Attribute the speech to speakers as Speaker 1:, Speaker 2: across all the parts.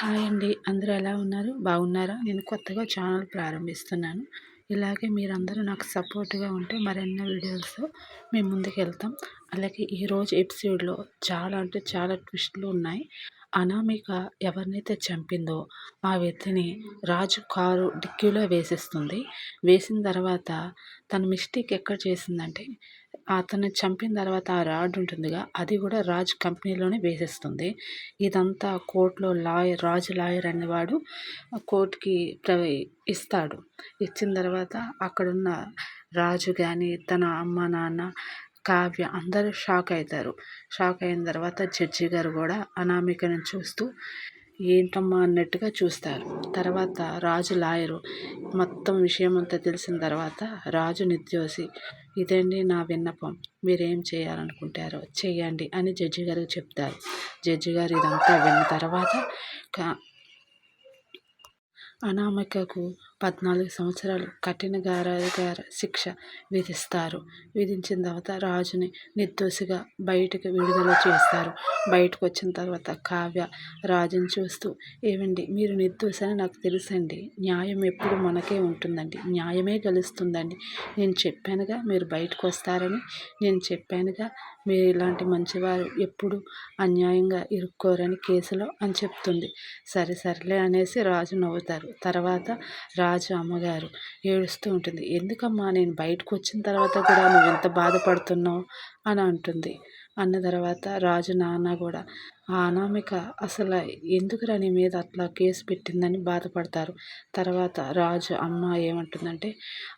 Speaker 1: Hi అండి. అందరూ ఎలా ఉన్నారు? బాగున్నారా? నేను కొత్తగా ఛానల్ ప్రారంభిస్తున్నాను. ఇలాగే మీరందరూ నాకు సపోర్ట్గా ఉంటే మరెన్నో వీడియోస్తో మేము ముందుకు వెళ్తాం అలాగే ఈరోజు ఎపిసోడ్లో చాలా అంటే చాలా ట్విస్ట్లు ఉన్నాయి. అనామిక ఎవరినైతే చంపిందో ఆ వ్యక్తిని రాజు కారు డిక్కీలో వేసేస్తుంది. వేసిన తర్వాత తన మిస్టేక్ ఎక్కడ చేసిందంటే అతను చంపిన తర్వాత ఆ రాడ్ ఉంటుందిగా అది కూడా రాజ్ కంపెనీలోనే వేసేస్తుంది. ఇదంతా కోర్టులో లాయర్ రాజు లాయర్ అనేవాడు కోర్టుకి ఇస్తాడు. ఇచ్చిన తర్వాత అక్కడున్న రాజు కానీ తన అమ్మ నాన్న కావ్య అందరూ షాక్ అవుతారు షాక్ అయిన తర్వాత జడ్జి గారు కూడా అనామికను చూస్తూ ఏంటమ్మా? అన్నట్టుగా చూస్తారు. తర్వాత రాజు లాయరు మొత్తం విషయం అంతా తెలిసిన తర్వాత రాజు నిత్యోసి ఇదండి నా విన్నపం. మీరేం చేయాలనుకుంటారో చేయండి అని జడ్జి గారికి చెప్తారు. జడ్జి గారు ఇదంతా విన్న తర్వాత అనామికకు పద్నాలుగు సంవత్సరాలు కఠిన గారాగార శిక్ష విధిస్తారు. విధించిన తర్వాత రాజుని నిర్దోషిగా బయటకు విడుదల చేస్తారు. బయటకు వచ్చిన తర్వాత కావ్య రాజుని చూస్తూ ఏమండి మీరు నిర్దోషని నాకు తెలుసండి. న్యాయం ఎప్పుడు మనకే ఉంటుందండి. న్యాయమే గెలుస్తుందండి. నేను చెప్పానుగా మీరు బయటకు వస్తారని నేను చెప్పానుగా మీరు ఇలాంటి మంచివారు ఎప్పుడు అన్యాయంగా ఇరుక్కోరని కేసులో అని చెప్తుంది. సరే సరేలే అనేసి రాజు నవ్వుతారు. తర్వాత రాజు అమ్మగారు ఏడుస్తూ ఉంటుంది. ఎందుకమ్మా నేను బయటకు వచ్చిన తర్వాత కూడా నువ్వు ఎంత బాధపడుతున్నావు? అని అంటుంది. అన్న తర్వాత రాజు నాన్న కూడా ఆ అనామిక అసలు ఎందుకురా నీ మీద అట్లా కేసు పెట్టిందని బాధపడతారు? తర్వాత రాజు అమ్మ ఏమంటుందంటే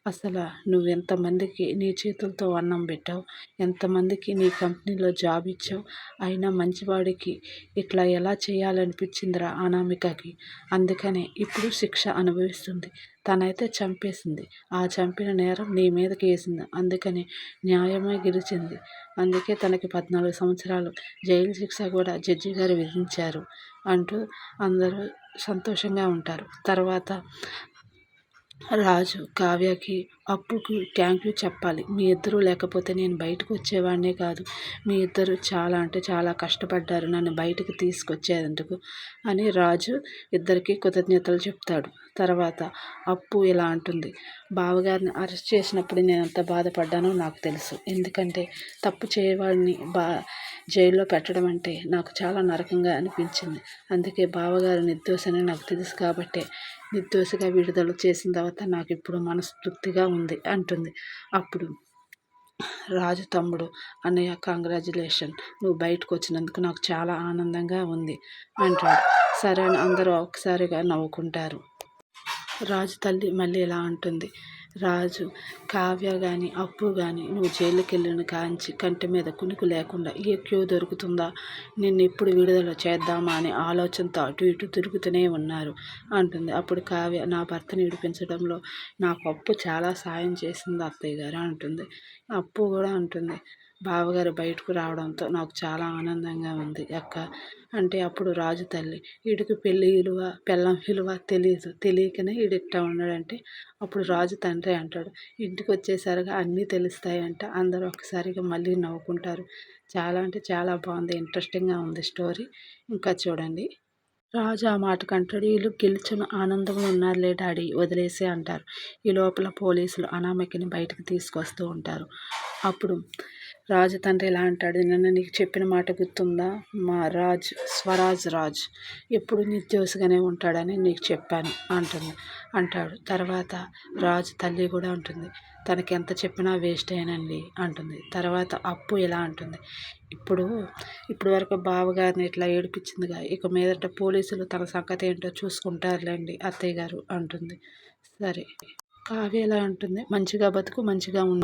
Speaker 1: అసలు నువ్వు ఎంతమందికి నీ చేతులతో అన్నం పెట్టావు? ఎంతమందికి నీ కంపెనీలో జాబ్ ఇచ్చావు? అయినా మంచివాడికి ఇట్లా ఎలా చేయాలనిపించిందిరా అనామికకి? అందుకనే ఇప్పుడు శిక్ష అనుభవిస్తుంది. తనైతే చంపేసింది. ఆ చంపిన నేరం నీ మీదకి వేసింది అందుకని న్యాయమే గెలిచింది. అందుకే తనకి పద్నాలుగు సంవత్సరాలు. జైలు శిక్ష కూడా జడ్జి గారు విధించారు అంటూ అందరూ సంతోషంగా ఉంటారు. తర్వాత రాజు కావ్యకి అప్పుకి థ్యాంక్ యూ చెప్పాలి. మీ ఇద్దరు లేకపోతే నేను బయటకు వచ్చేవాడినే కాదు. మీ ఇద్దరు చాలా అంటే చాలా కష్టపడ్డారు. నన్ను బయటకు తీసుకొచ్చేందుకు అని రాజు ఇద్దరికి కృతజ్ఞతలు చెప్తాడు. తర్వాత అప్పు ఇలా అంటుంది. బావగారిని అరెస్ట్ చేసినప్పుడు నేను ఎంత బాధపడ్డానో నాకు తెలుసు. ఎందుకంటే తప్పు చేయవాడిని బా జైల్లో పెట్టడం అంటే నాకు చాలా నరకంగా అనిపించింది. అందుకే బావగారు నిర్దోషని నాకు తెలుసు కాబట్టే నిర్దోషిగా విడుదల చేసిన తర్వాత నాకు ఇప్పుడు మనస్తృప్తిగా ఉంది అంటుంది. అప్పుడు రాజు తమ్ముడు అన్నయ్య కంగ్రాచులేషన్ నువ్వు బయటకు వచ్చినందుకు నాకు చాలా ఆనందంగా ఉంది అంటాడు. సరే అని అందరూ ఒకసారిగా నవ్వుకుంటారు. రాజు తల్లి మళ్ళీ ఇలా అంటుంది. రాజు కావ్య కానీ అప్పు కానీ నువ్వు జైలుకి వెళ్ళిన కాంచి కంటి మీద కునుకు లేకుండా ఏ క్యూ దొరుకుతుందా? నిన్ను ఎప్పుడు విడుదల చేద్దామా అనే ఆలోచనతో అటు ఇటు తిరుగుతూనే ఉన్నారు అంటుంది. అప్పుడు కావ్య నా భర్తని విడిపించడంలో నాకు అప్పు చాలా సాయం చేసింది అత్తయ్య గారు అంటుంది. అప్పు కూడా అంటుంది. బావగారు బయటకు రావడంతో నాకు చాలా ఆనందంగా ఉంది అక్క. అంటే అప్పుడు రాజు తల్లి. వీడికి పెళ్ళి విలువ పెళ్ళం విలువ తెలియదు తెలియకనే వీడు ఇట్టా ఉన్నాడంటే అప్పుడు రాజు తండ్రి అంటాడు. ఇంటికి వచ్చేసరిగా అన్నీ తెలుస్తాయంట. అందరూ ఒకసారిగా మళ్ళీ నవ్వుకుంటారు. చాలా అంటే చాలా బాగుంది. ఇంట్రెస్టింగ్గా ఉంది స్టోరీ. ఇంకా చూడండి. రాజు ఆ మాటకు అంటాడు వీళ్ళు గెలిచిన ఆనందంలో ఉన్నారులే డాడీ వదిలేసే అంటారు. ఈ లోపల పోలీసులు అనామకిని బయటకు తీసుకొస్తూ ఉంటారు. అప్పుడు రాజు తండ్రి ఎలా అంటాడు? నిన్న నీకు చెప్పిన మాట గుర్తుందా? మా రాజ్ స్వరాజ్ రాజ్ ఎప్పుడు నిత్యోసగానే ఉంటాడని నీకు చెప్పాను అంటుంది అంటాడు. తర్వాత రాజు తల్లి కూడా ఉంటుంది తనకి ఎంత చెప్పినా వేస్ట్ అయినండి అంటుంది. తర్వాత అప్పు ఎలా అంటుంది? ఇప్పుడు ఇప్పుడు వరకు బావగారిని ఇట్లా ఏడిపించిందిగా ఇక మీదట పోలీసులు తన సంగతి ఏంటో చూసుకుంటారులేండి అత్తయ్య గారు అంటుంది. సరే. కావ్య ఎలా ఉంటుంది మంచిగా బతుకు మంచిగా ఉన్న